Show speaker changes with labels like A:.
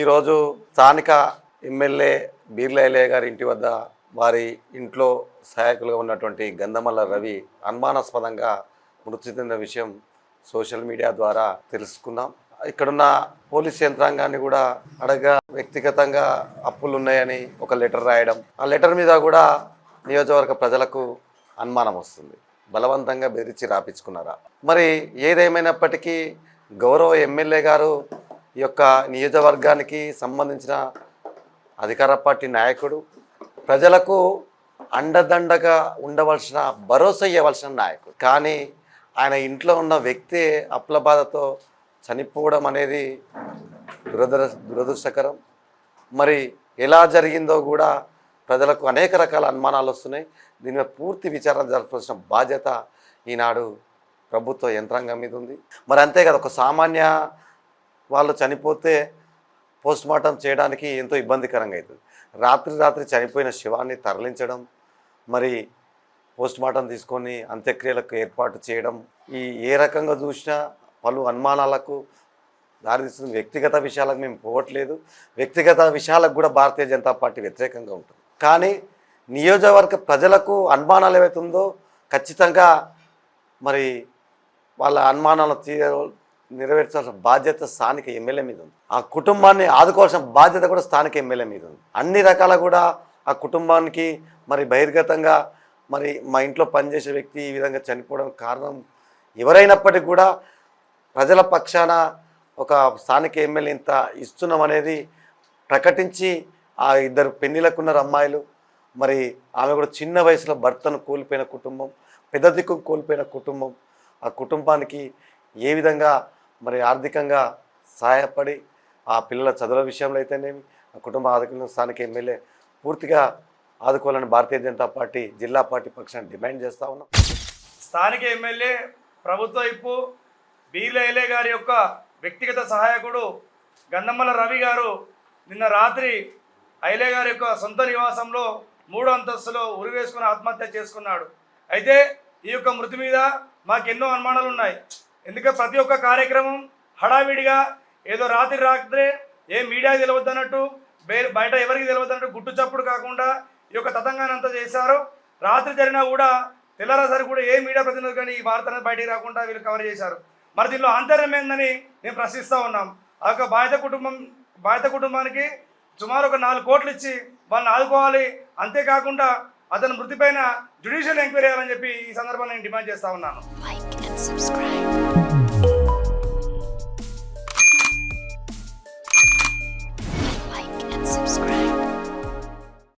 A: ఈరోజు స్థానిక ఎమ్మెల్యే బీర్లైలే గారి ఇంటి వద్ద వారి ఇంట్లో సహాయకులుగా ఉన్నటువంటి గంధమల్ల రవి అనుమానాస్పదంగా మృతి చెందిన విషయం సోషల్ మీడియా ద్వారా తెలుసుకున్నాం ఇక్కడున్న పోలీస్ యంత్రాంగాన్ని కూడా అడగ వ్యక్తిగతంగా అప్పులు ఉన్నాయని ఒక లెటర్ రాయడం ఆ లెటర్ మీద కూడా నియోజకవర్గ ప్రజలకు అనుమానం వస్తుంది. బలవంతంగా బెదిరించి రాపించుకున్నారా? మరి ఏదేమైనప్పటికీ గౌరవ ఎమ్మెల్యే గారు ఈ యొక్క నియోజకవర్గానికి సంబంధించిన అధికార పార్టీ నాయకుడు ప్రజలకు అండదండగా ఉండవలసిన భరోసా ఇవ్వవలసిన నాయకుడు. కానీ ఆయన ఇంట్లో ఉన్న వ్యక్తి అప్పుల బాధతో చనిపోవడం అనేది దురదృ దురదృష్టకరం. మరి ఎలా జరిగిందో కూడా ప్రజలకు అనేక రకాల అనుమానాలు వస్తున్నాయి. దీని మీద పూర్తి విచారణ జరపాల్సిన బాధ్యత ఈనాడు ప్రభుత్వ యంత్రాంగం మీద ఉంది. మరి అంతే కదా ఒక సామాన్య వాళ్ళు చనిపోతే పోస్ట్ మార్టం చేయడానికి ఎంతో ఇబ్బందికరంగా అవుతుంది. రాత్రి రాత్రి చనిపోయిన శివాన్ని తరలించడం మరి పోస్ట్ మార్టం తీసుకొని అంత్యక్రియలకు ఏర్పాటు చేయడం ఈ ఏ రకంగా చూసినా పలు అనుమానాలకు దారితీస్తుంది. వ్యక్తిగత విషయాలకు మేము పోవట్లేదు. వ్యక్తిగత విషయాలకు కూడా భారతీయ జనతా పార్టీ వ్యతిరేకంగా ఉంటుంది. కానీ నియోజకవర్గ ప్రజలకు అనుమానాలు ఏవైతుందో ఖచ్చితంగా మరి వాళ్ళ అనుమానాలు తీ నెరవేర్చాల్సిన బాధ్యత స్థానిక ఎమ్మెల్యే మీద ఉంది. ఆ కుటుంబాన్ని ఆదుకోవాల్సిన బాధ్యత కూడా స్థానిక ఎమ్మెల్యే మీద ఉంది. అన్ని రకాల కూడా ఆ కుటుంబానికి మరి బహిర్గతంగా మరి మా ఇంట్లో పనిచేసే వ్యక్తి ఈ విధంగా చనిపోవడం కారణం ఎవరైనప్పటికీ కూడా ప్రజల పక్షాన ఒక స్థానిక ఎమ్మెల్యే ఇంత ఇస్తున్నాం అనేది ప్రకటించి ఆ ఇద్దరు పెళ్ళిలకున్నారు అమ్మాయిలు. మరి ఆమె కూడా చిన్న వయసులో భర్తను కోల్పోయిన కుటుంబం పెద్ద దిక్కు కోల్పోయిన కుటుంబం. ఆ కుటుంబానికి ఏ విధంగా మరి ఆర్థికంగా సహాయపడి ఆ పిల్లల చదువుల విషయంలో అయితేనేమి ఆ కుటుంబ ఆదుకున్న స్థానిక ఎమ్మెల్యే పూర్తిగా ఆదుకోవాలని భారతీయ జనతా పార్టీ జిల్లా పార్టీ పక్షాన్ని డిమాండ్ చేస్తూ ఉన్నాం.
B: స్థానిక ఎమ్మెల్యే ప్రభుత్వ ఇప్పు బీలైలే గారి యొక్క వ్యక్తిగత సహాయకుడు గంధమ్మల రవి గారు నిన్న రాత్రి ఐలే గారి యొక్క సొంత నివాసంలో మూడు అంతస్తులో ఉరివేసుకుని ఆత్మహత్య చేసుకున్నాడు. అయితే ఈ యొక్క మృతి మీద మాకు ఎన్నో అనుమానాలు ఉన్నాయి ఎందుకంటే ప్రతి ఒక్క కార్యక్రమం హడావిడిగా ఏదో రాత్రి రాత్రే ఏ మీడియాకి తెలియద్దన్నట్టు బయట ఎవరికి తెలియద్దన్నట్టు గుట్టు చప్పుడు కాకుండా ఈ యొక్క తతంగాన్ని అంతా చేశారు. రాత్రి జరిగినా కూడా తెల్లారాసరి కూడా ఏ మీడియా ప్రతినిధులు కానీ ఈ వార్త బయటికి రాకుండా వీళ్ళు కవర్ చేశారు. మరి దీనిలో ఆంతర్యం ఏందని మేము ప్రశ్నిస్తూ ఉన్నాం. ఆ యొక్క బాధిత కుటుంబం బాధిత కుటుంబానికి సుమారు ఒక నాలుగు కోట్లు ఇచ్చి వాళ్ళని ఆదుకోవాలి. అంతేకాకుండా అతని మృతిపైన జ్యుడిషియల్ ఎంక్వైరీ చేయాలని చెప్పి ఈ సందర్భంగా నేను డిమాండ్ చేస్తా ఉన్నాను.